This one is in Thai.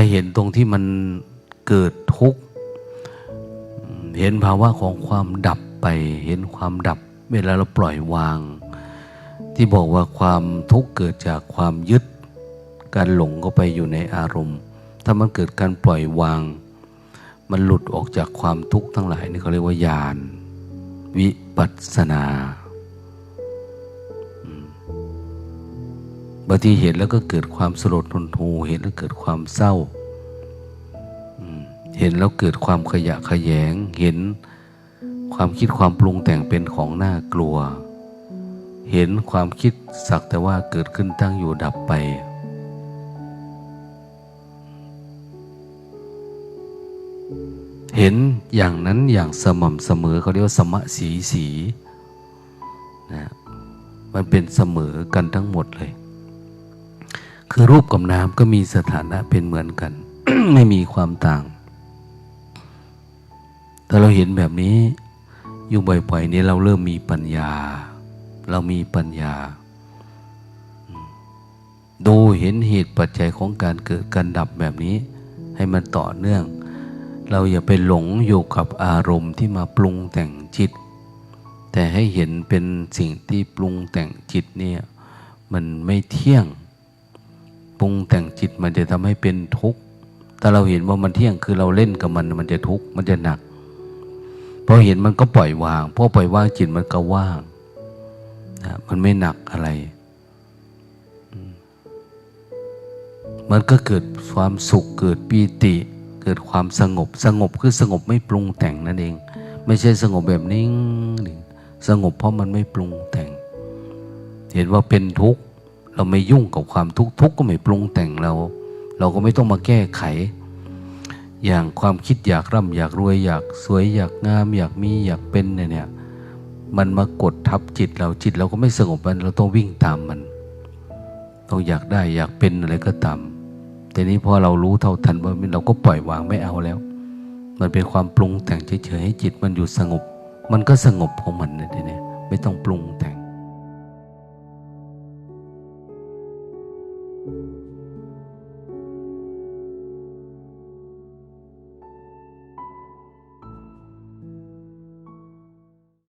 าเห็นตรงที่มันเกิดทุกข์ เห็นภาวะของความดับไป เห็นความดับเวลาเราปล่อยวาง ที่บอกว่าความทุกข์เกิดจากความยึด การหลงเข้าไปอยู่ในอารมณ์ ถ้ามันเกิดการปล่อยวาง มันหลุดออกจากความทุกข์ทั้งหลายนี่เขาเรียกว่าญาณวิปัสสนา บางทีเห็นแล้วก็เกิดความสลดทนทูเห็นแล้วเกิดความเศร้าเห็นแล้วเกิดความขยะขยง เห็นความคิดความปรุงแต่งเป็นของน่ากลัว เห็นความคิดสักแต่ว่าเกิดขึ้นตั้งอยู่ดับไป เห็นอย่างนั้นอย่างสม่ำเสมอเขาเรียกว่าสมะสีสีนะมันเป็นเสมอกันทั้งหมดเลย คือรูปกับน้ำก็มีสถานะเป็นเหมือนกัน ไม่มีความต่างแต่เราเห็นแบบนี้ อยู่บ่อยๆนี้เราเริ่มมีปัญญา เรามีปัญญา ดูเห็นเหตุปัจจัยของการเกิดการดับแบบนี้ ให้มันต่อเนื่อง เราอย่าไปหลงอยู่กับอารมณ์ที่มาปรุงแต่งจิต แต่ให้เห็นเป็นสิ่งที่ปรุงแต่งจิตเนี่ยมันไม่เที่ยง ปรุงแต่งจิตมันจะทำให้เป็นทุกข์ ถ้าเราเห็นว่ามันเที่ยงคือเราเล่นกับมันมันจะทุกข์มันจะหนักพอเห็นมันก็ปล่อยวางพอปล่อยวางจิตมันก็ว่างนะมันไม่หนักอะไร มันก็เกิดความสุขเกิดปีติ เกิดความสงบ สงบคือสงบไม่ปรุงแต่งนั่นเอง ไม่ใช่สงบแบบนิ่งสงบเพราะมันไม่ปรุงแต่ง เห็นว่าเป็นทุกข์ เราไม่ยุ่งกับความทุกข์ทุกข์ก็ไม่ปรุงแต่งเรา เราก็ไม่ต้องมาแก้ไข อย่างความคิดอยากร่ำอยากรวยอยากสวยอยากงาม อยากมีอยากเป็นเนี่ยมันมากดทับจิตเราจิตเราก็ไม่สงบมันเราต้องวิ่งตามมัน ต้องอยากได้อยากเป็นอะไรก็ตามแต่นี้พอเรารู้เท่าทันว่าเราก็ปล่อยวางไม่เอาแล้ว มันเป็นความปรุงแต่งเฉยๆให้จิตมันอยู่สงบ มันก็สงบของมันนะทีนี้ไม่ต้องปรุงแต่ง Thank you.